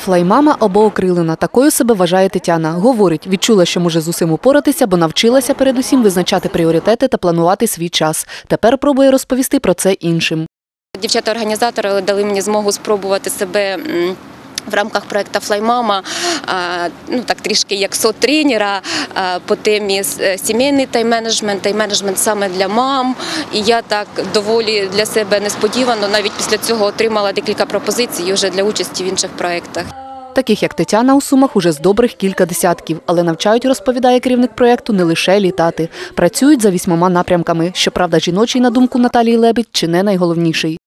Флаймама або окрилена. Такою себе вважає Тетяна. Говорить, відчула, що може з усім упоратися, бо навчилася передусім визначати пріоритети та планувати свій час. Тепер пробує розповісти про це іншим. Дівчата-організатори дали мені змогу спробувати себе. В рамках проекту Флаймама, ну так трішки як со-тренера по темі е, сімейний тайм-менеджмент, тайм-менеджмент саме для мам. І я так доволі для себе несподівано навіть після цього отримала декілька пропозицій вже для участі в інших проєктах. Таких як Тетяна у Сумах уже з добрих кілька десятків, але навчають, розповідає керівник проєкту, не лише літати. Працюють за вісьмома напрямками. Щоправда, жіночий, на думку Наталії Лебідь, чи не найголовніший.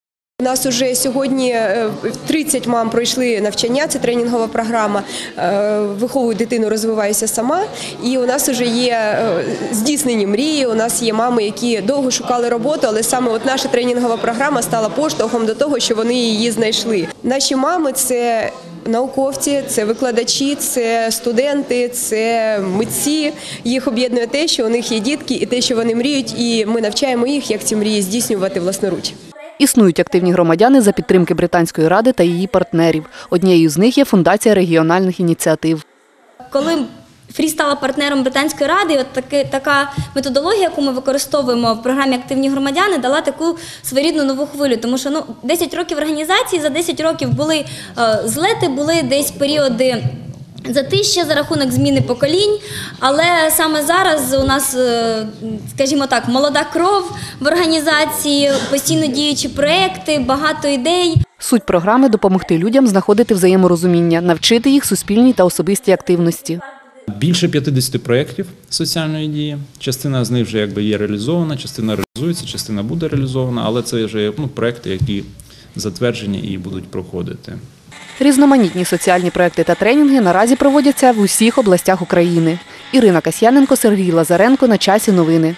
Нас уже сьогодні е, 30 мам пройшли навчання, це тренінгова програма. Е, Виховую дитину, розвиваюся сама. І у нас вже є е, здійснені мрії. У нас є мами, які довго шукали роботу, але саме от наша тренінгова програма стала поштовхом до того, що вони її знайшли. Наші мами це. Науковці, це викладачі, це студенти, це митці. Їх об'єднує те, що у них є дітки, і те, що вони мріють, і ми навчаємо їх, як ці мрії здійснювати власноруч. Існують активні громадяни за підтримки Британської ради та її партнерів. Однією з них є фундація регіональних ініціатив. Коли Фрі стала партнером британської ради, от таки, така методологія, яку ми використовуємо в програмі Активні громадяни, дала таку своєрідну нову хвилю. Тому що ну 10 років організації за 10 років були е, злети, були десь періоди. Затища за рахунок зміни поколінь, але саме зараз у нас, е, скажімо так, молода кров в організації, постійно діючі проекти, багато ідей. Суть програми допомогти людям знаходити взаєморозуміння, навчити їх суспільній та особистій активності. Більше 50 проєктів соціальної дії. Частина з них вже якби є реалізована, частина реалізується, частина буде реалізована, але це вже ну, проекти, які затверджені і будуть проходити. Різноманітні соціальні проекти та тренінги наразі проводяться в усіх областях України. Ірина Касьяненко, Сергій Лазаренко на часі новини.